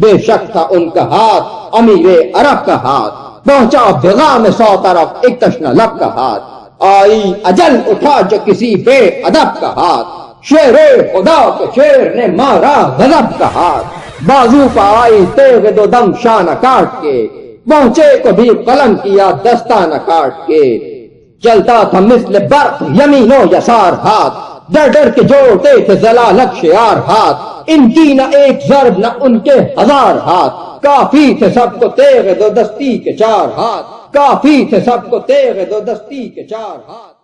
بے شک تھا ان کا ہاتھ، امیر عرب کا ہاتھ۔ پہنچا بغا میں سو طرف ایک تشنا لب کا ہاتھ۔ آئی اجل اٹھا جو کسی بے ادب کا ہاتھ۔ شیر خدا کے شیر نے مارا غضب کا ہاتھ۔ بازو پا آئی تیغ دو دم شانہ کاٹ کے۔ پہنچے کو بھی قلم کیا دستانہ کاٹ کے۔ چلتا تھا مثل برق یمین و یسار ہاتھ۔ ڈر ڈر کے جوڑتے تھے زلالت شیار ہاتھ، ان کی نہ ایک ضرب، نہ ان کے ہزار ہاتھ۔ کافی تھے سب کو تیغ دو دستی کے چار ہاتھ۔ کافی تھے سب کو تیغ دو دستی کے چار ہاتھ۔